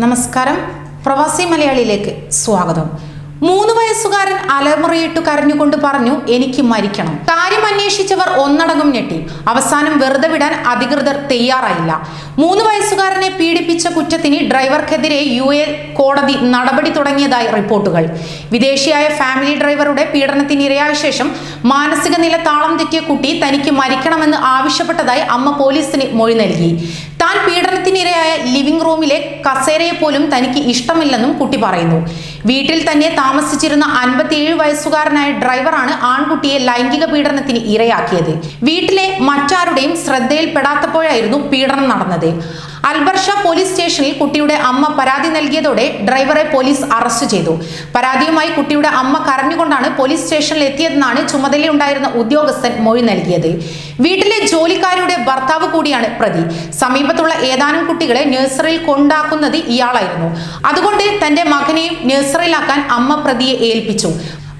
നമസ്കാരം. പ്രവാസി മലയാളിയിലേക്ക് സ്വാഗതം. മൂന്ന് വയസ്സുകാരൻ അലമുറയിട്ട് കരഞ്ഞുകൊണ്ട് പറഞ്ഞു എനിക്ക് മരിക്കണം. കാര്യം അന്വേഷിച്ചവർ ഒന്നടങ്കം ഞെട്ടി. അവസാനം വെറുതെ വിടാൻ അധികൃതർ തയ്യാറായില്ല. മൂന്ന് വയസ്സുകാരനെ പീഡിപ്പിച്ച കുറ്റത്തിന് ഡ്രൈവർക്കെതിരെ യു എ കോടതി നടപടി തുടങ്ങിയതായി റിപ്പോർട്ടുകൾ. വിദേശിയായ ഫാമിലി ഡ്രൈവറുടെ പീഡനത്തിനിരയായ ശേഷം മാനസിക നില താളം തെറ്റിയ കുട്ടി തനിക്ക് മരിക്കണമെന്ന് ആവശ്യപ്പെട്ടതായി അമ്മ പോലീസിന് മൊഴി നൽകി. താൻ പീഡനത്തിനിരയായ ലിവിംഗ് റൂമിലെ കസേരയെ പോലും തനിക്ക് ഇഷ്ടമില്ലെന്നും കുട്ടി പറയുന്നു. വീട്ടിൽ തന്നെ താമസിച്ചിരുന്ന അൻപത്തിയേഴ് വയസ്സുകാരനായ ഡ്രൈവറാണ് ആൺകുട്ടിയെ ലൈംഗിക പീഡനത്തിന് ഇരയാക്കിയത്. വീട്ടിലെ മറ്റാരുടെയും ശ്രദ്ധയിൽപ്പെടാത്തപ്പോഴായിരുന്നു പീഡനം നടന്നത്. അൽബർഷ പോലീസ് സ്റ്റേഷനിൽ കുട്ടിയുടെ അമ്മ പരാതി നൽകിയതോടെ ഡ്രൈവറെ പോലീസ് അറസ്റ്റ് ചെയ്തു. പരാതിയുമായി കുട്ടിയുടെ അമ്മ കരഞ്ഞുകൊണ്ടാണ് പോലീസ് സ്റ്റേഷനിൽ എത്തിയതെന്നാണ് ചുമതലയുണ്ടായിരുന്ന ഉദ്യോഗസ്ഥൻ മൊഴി നൽകിയത്. വീട്ടിലെ ജോലിക്കാരുടെ ഭർത്താവ് കൂടിയാണ് പ്രതി. സമീപത്തുള്ള ഏതാനും കുട്ടികളെ നഴ്സറിയിൽ കൊണ്ടാക്കുന്നത് ഇയാളായിരുന്നു. അതുകൊണ്ട് തന്റെ മകനെയും നഴ്സറിയിലാക്കാൻ അമ്മ പ്രതിയെ ഏൽപ്പിച്ചു.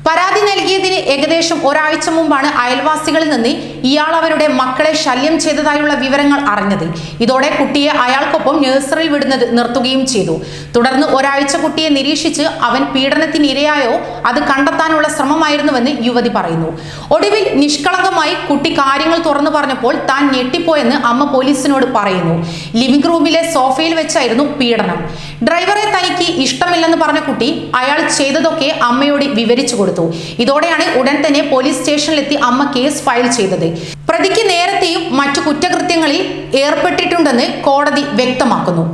പരാതി നൽകിയതിന് ഏകദേശം ഒരാഴ്ച മുമ്പാണ് അയൽവാസികളിൽ നിന്ന് ഇയാൾ അവരുടെ മക്കളെ ശല്യം ചെയ്തതായുള്ള വിവരങ്ങൾ അറിഞ്ഞത്. ഇതോടെ കുട്ടിയെ അയാൾക്കൊപ്പം നഴ്സറിയിൽ വിടുന്നത് നിർത്തുകയും ചെയ്തു. തുടർന്ന് ഒരാഴ്ച കുട്ടിയെ നിരീക്ഷിച്ച് അവൻ പീഡനത്തിനിരയായോ അത് കണ്ടെത്താനുള്ള ശ്രമമായിരുന്നുവെന്ന് യുവതി പറയുന്നു. ഒടുവിൽ നിഷ്കളങ്കമായി കുട്ടി കാര്യങ്ങൾ തുറന്നു പറഞ്ഞപ്പോൾ താൻ ഞെട്ടിപ്പോയെന്ന് അമ്മ പോലീസിനോട് പറയുന്നു. ലിവിംഗ് റൂമിലെ സോഫയിൽ വെച്ചായിരുന്നു പീഡനം. ഡ്രൈവറെ തനിക്ക് ഇഷ്ടമില്ലെന്ന് പറഞ്ഞ കുട്ടി അയാൾ ചെയ്തതൊക്കെ അമ്മയോട് വിവരിച്ചു കൊടുത്തു ഇതോടെയാണ് ഉടൻ തന്നെ പോലീസ് സ്റ്റേഷനിലെത്തി അമ്മ കേസ് ഫയൽ ചെയ്തത്. പ്രതിക്ക് നേരത്തെയും മറ്റു കുറ്റകൃത്യങ്ങളിൽ ഏർപ്പെട്ടിട്ടുണ്ടെന്ന് കോടതി വ്യക്തമാക്കുന്നു.